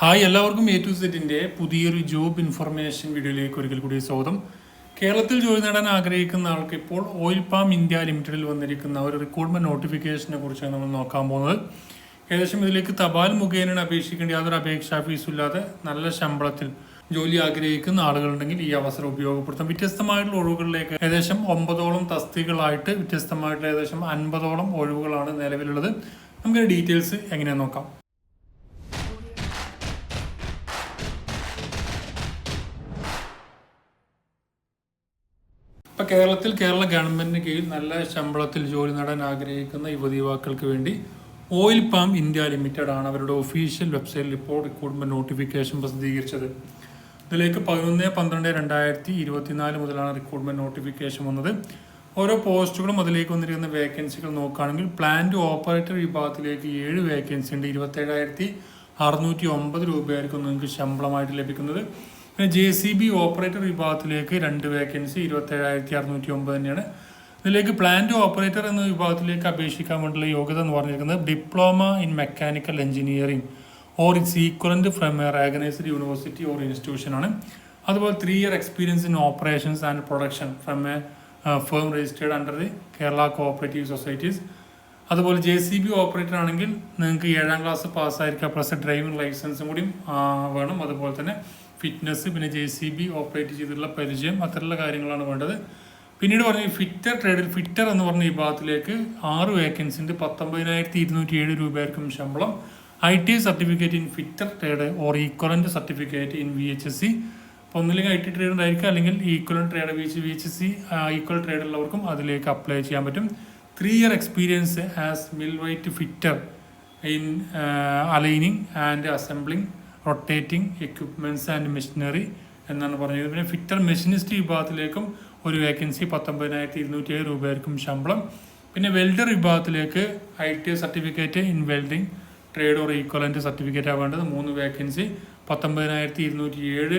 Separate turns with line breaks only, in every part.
Hi എല്ലാവർക്കും A to സെറ്റിന്റെ പുതിയൊരു ജോബ് ഇൻഫർമേഷൻ വീഡിയോയിലേക്ക് ഒരിക്കൽ കൂടി സ്വാഗതം. കേരളത്തിൽ ജോലി നേടാൻ ആഗ്രഹിക്കുന്ന ആൾക്ക് ഇപ്പോൾ ഓയിൽ പാം ഇന്ത്യ ലിമിറ്റഡിൽ വന്നിരിക്കുന്ന ഒരു റിക്രൂട്ട്മെന്റ് നോട്ടിഫിക്കേഷനെ കുറിച്ചാണ് നമ്മൾ നോക്കാൻ പോകുന്നത്. ഏകദേശം ഇതിലേക്ക് തപാൽ മുഖേനയാണ് അപേക്ഷിക്കേണ്ട യാതൊരു അപേക്ഷാ ഫീസും ഇല്ലാതെ നല്ല ശമ്പളത്തിൽ ജോലി ആഗ്രഹിക്കുന്ന ആളുകളുണ്ടെങ്കിൽ ഈ അവസരം ഉപയോഗപ്പെടുത്താം. വ്യത്യസ്തമായിട്ടുള്ള ഒഴിവുകളിലേക്ക് ഏകദേശം ഒമ്പതോളം തസ്തികളായിട്ട് വ്യത്യസ്തമായിട്ടുള്ള ഏകദേശം അൻപതോളം ഒഴിവുകളാണ് നിലവിലുള്ളത്. നമുക്ക് ഡീറ്റെയിൽസ് എങ്ങനെയാണ് നോക്കാം. ഇപ്പൊ കേരളത്തിൽ കേരള ഗവൺമെന്റിന് കീഴിൽ നല്ല ശമ്പളത്തിൽ ജോലി നേടാൻ ആഗ്രഹിക്കുന്ന യുവതി യുവാക്കൾക്ക് വേണ്ടി ഓയിൽ പാം ഇന്ത്യ ലിമിറ്റഡ് ആണ് അവരുടെ ഒഫീഷ്യൽ വെബ്സൈറ്റിൽ ഇപ്പോൾ റിക്രൂട്ട്മെന്റ് നോട്ടിഫിക്കേഷൻ പ്രസിദ്ധീകരിച്ചത്. ഇതിലേക്ക് പതിനൊന്ന് പന്ത്രണ്ട് രണ്ടായിരത്തി ഇരുപത്തിനാല് മുതലാണ് റിക്രൂട്ട്മെന്റ് നോട്ടിഫിക്കേഷൻ വന്നത്. ഓരോ പോസ്റ്റുകളും അതിലേക്ക് വന്നിരിക്കുന്ന വേക്കൻസികൾ നോക്കുകയാണെങ്കിൽ പ്ലാന്റ് ഓപ്പറേറ്റർ വിഭാഗത്തിലേക്ക് ഏഴ് വേക്കൻസി ഉണ്ട്. ഇരുപത്തേഴായിരത്തി അറുന്നൂറ്റി ഒമ്പത് രൂപയായിരിക്കും നിങ്ങൾക്ക് ശമ്പളമായിട്ട് ലഭിക്കുന്നത്. പിന്നെ ജെ സി ബി ഓപ്പറേറ്റർ വിഭാഗത്തിലേക്ക് രണ്ട് വേക്കൻസി ഇരുപത്തേഴായിരത്തി അറുന്നൂറ്റി ഒമ്പത് തന്നെയാണ്. ഇതിലേക്ക് പ്ലാന്റ് ഓപ്പറേറ്റർ എന്ന വിഭാഗത്തിലേക്ക് അപേക്ഷിക്കാൻ വേണ്ടിയുള്ള യോഗ്യത എന്ന് പറഞ്ഞിരിക്കുന്നത് diploma in mechanical engineering or its സീക്വന്റ് from a recognised university or institution ആണ്. അതുപോലെ three year experience in operations and production from a firm registered under the Kerala cooperative societies അതുപോലെ ജെ സി ബി ഓപ്പറേറ്റർ ആണെങ്കിൽ നിങ്ങൾക്ക് ഏഴാം class പാസ്സായിരിക്കുക plus driving ലൈസൻസും കൂടി വേണം. അതുപോലെ തന്നെ ഫിറ്റ്നസ് പിന്നെ ജെ സി ബി ഓപ്പറേറ്റ് ചെയ്തിട്ടുള്ള പരിചയം അത്തരമുള്ള കാര്യങ്ങളാണ് വേണ്ടത്. പിന്നീട് പറഞ്ഞ ഫിറ്റർ ട്രേഡിൽ ഫിറ്റർ എന്ന് പറഞ്ഞ വിഭാഗത്തിലേക്ക് ആറ് വേക്കൻസിന്റെ പത്തൊമ്പതിനായിരത്തി ഇരുന്നൂറ്റി ഏഴ് രൂപയായിരിക്കും ശമ്പളം. I T certificate in fitter trade or equivalent certificate in V H S C അപ്പോൾ ഒന്നില്ലെങ്കിൽ ഐ ടി ട്രേഡ് ഉണ്ടായിരിക്കും. അല്ലെങ്കിൽ equivalent trade V H V H C equal trade ഉള്ളവർക്കും അതിലേക്ക് അപ്ലൈ ചെയ്യാൻ പറ്റും. Three year experience as millwright fitter in aligning and assembling rotating equipments and machinery എന്നാണ് പറഞ്ഞത്. പിന്നെ ഫിറ്റർ മെഷീനിസ്റ്റ് വിഭാഗത്തിലേക്കും ഒരു വേക്കൻസി പത്തൊമ്പതിനായിരത്തി ഇരുന്നൂറ്റി ഏഴ് രൂപയായിരിക്കും ശമ്പളം. പിന്നെ വെൽഡർ വിഭാഗത്തിലേക്ക് I T certificate in welding trade or equivalent certificate വേണ്ടത്. മൂന്ന് വേക്കൻസി പത്തൊമ്പതിനായിരത്തി ഇരുന്നൂറ്റി ഏഴ്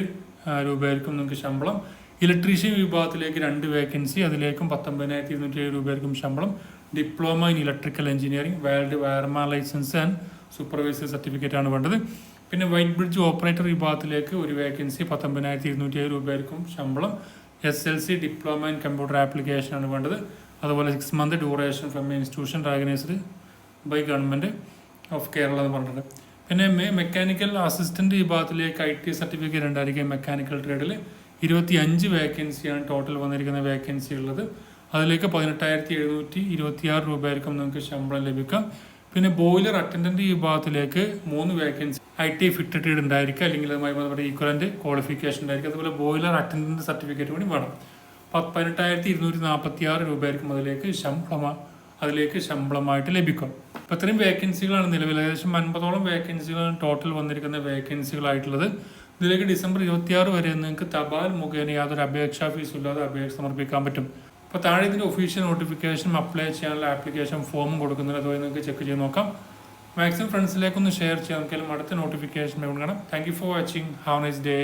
രൂപയായിരിക്കും നിങ്ങൾക്ക് ശമ്പളം. ഇലക്ട്രീഷ്യൻ വിഭാഗത്തിലേക്ക് രണ്ട് വേക്കൻസി അതിലേക്കും പത്തൊമ്പതിനായിരത്തി ഇരുന്നൂറ്റി ഏഴ് രൂപയായിരിക്കും ശമ്പളം. Diploma in electrical engineering world wireman licence and supervisor certificate ആണ് വേണ്ടത്. പിന്നെ വൈറ്റ് ബ്രിഡ്ജ് ഓപ്പറേറ്റർ വിഭാഗത്തിലേക്ക് ഒരു വേക്കൻസി പത്തൊമ്പതിനായിരത്തി ഇരുന്നൂറ്റി ഏഴ് രൂപയായിരിക്കും ശമ്പളം. S L C diploma in computer application ആണ് വേണ്ടത്. അതുപോലെ six month duration from institution organised by government of Kerala എന്ന് പറഞ്ഞിട്ടുണ്ട്. പിന്നെ മെ മെക്കാനിക്കൽ അസിസ്റ്റന്റ് വിഭാഗത്തിലേക്ക് ഐ ടി സർട്ടിഫിക്കറ്റ് ഉണ്ടായിരിക്കും മെക്കാനിക്കൽ ട്രേഡിൽ ഇരുപത്തി അഞ്ച് വേക്കൻസിയാണ് ടോട്ടൽ വന്നിരിക്കുന്ന വേക്കൻസി ഉള്ളത്. അതിലേക്ക് പതിനെട്ടായിരത്തി എഴുന്നൂറ്റി ഇരുപത്തിയാറ് രൂപയായിരിക്കും നിങ്ങൾക്ക് ശമ്പളം ലഭിക്കാം പിന്നെ ബോയിലർ അറ്റൻഡന്റ് വിഭാഗത്തിലേക്ക് മൂന്ന് വേക്കൻസി ഐ ടി ഫിറ്റ് ഉണ്ടായിരിക്കുക ഉണ്ടായിരിക്കും അല്ലെങ്കിൽ അതുമായി ബന്ധപ്പെട്ട ഈക്വലന്റ് ക്വാളിഫിക്കേഷൻ ഉണ്ടായിരിക്കും. അതുപോലെ ബോയിലർ അറ്റൻഡന്റ് സർട്ടിഫിക്കറ്റ് കൂടി വേണം. പതിനെട്ടായിരത്തി ഇരുന്നൂറ്റി നാൽപ്പത്തി ആറ് രൂപയായിരിക്കും അതിലേക്ക് ശമ്പളമാ അതിലേക്ക് ശമ്പളമായിട്ട് ലഭിക്കും. അപ്പോൾ ഇത്രയും വേക്കൻസികളാണ് നിലവിൽ. ഏകദേശം അൻപതോളം വേക്കൻസികളാണ് ടോട്ടൽ വന്നിരിക്കുന്ന വേക്കൻസികളായിട്ടുള്ളത് ഇതിലേക്ക് ഡിസംബർ ഇരുപത്തിയാറ് വരെ നിങ്ങൾക്ക് തപാൽ മുഖേന യാതൊരു അപേക്ഷാ ഫീസ് ഇല്ലാതെ അപേക്ഷ സമർപ്പിക്കാൻ പറ്റും. അപ്പോൾ താഴെ ഇതിന്റെ ഒഫീഷ്യൽ നോട്ടിഫിക്കേഷൻ അപ്ലൈ ചെയ്യാനുള്ള ആപ്ലിക്കേഷൻ ഫോമും കൊടുക്കുന്നുണ്ട്. അതുവഴി നിങ്ങൾക്ക് ചെക്ക് ചെയ്ത് നോക്കാം. മാക്സിമം ഫ്രണ്ട്സിലേക്കൊന്ന് ഷെയർ ചെയ്യാം നമുക്കെല്ലാം അടുത്ത നോട്ടിഫിക്കേഷൻ കാണാം thank you for watching have nice day